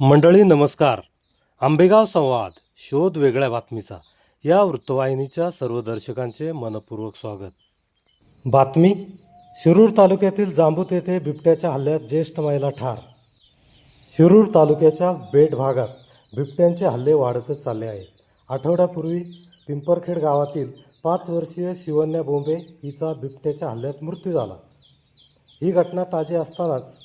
मंडळी नमस्कार. आंबेगाव संवाद शोध वेगळ्या बातमीचा. या वृत्तवाहिनीच्या सर्व दर्शकांचे मनपूर्वक स्वागत. बातमी शिरूर तालुक्यातील जांबूत येथे बिबट्याच्या हल्ल्यात ज्येष्ठ महिला ठार. शिरूर तालुक्याच्या बेट भागात बिबट्यांचे हल्ले वाढतच चालले आहेत. आठवड्यापूर्वी पिंपरखेड गावातील पाच वर्षीय शिवन्या बोंबे हिचा बिबट्याच्या हल्ल्यात मृत्यू झाला. ही घटना ताजी असतानाच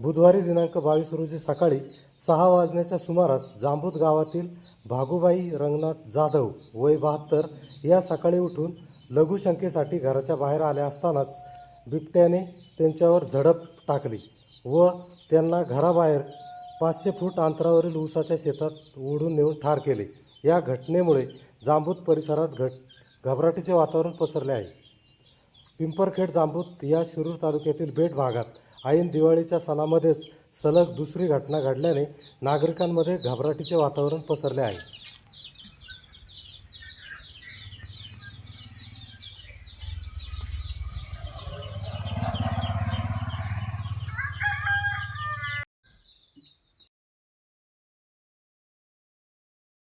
बुधवारी दिनांक बावीस रोजी सकाळी सहा वाजण्याच्या सुमारास जांभूत गावातील भागूबाई रंगनाथ जाधव वय बहात्तर या सकाळी उठून लघुशंकेसाठी घराच्या बाहेर आल्या असतानाच बिबट्याने त्यांच्यावर झडप टाकली व त्यांना घराबाहेर पाचशे फूट अंतरावरील ऊसाच्या शेतात ओढून नेऊन ठार केले. या घटनेमुळे जांबूत परिसरात घट घबराटीचे वातावरण पसरले आहे. पिंपरखेड जांबूत या शिरूर तालुक्यातील बेट भागात ऐन दिवाळीच्या सणामध्येच सलग दुसरी घटना घडल्याने नागरिकांमध्ये घबराटीचे वातावरण पसरले आहे.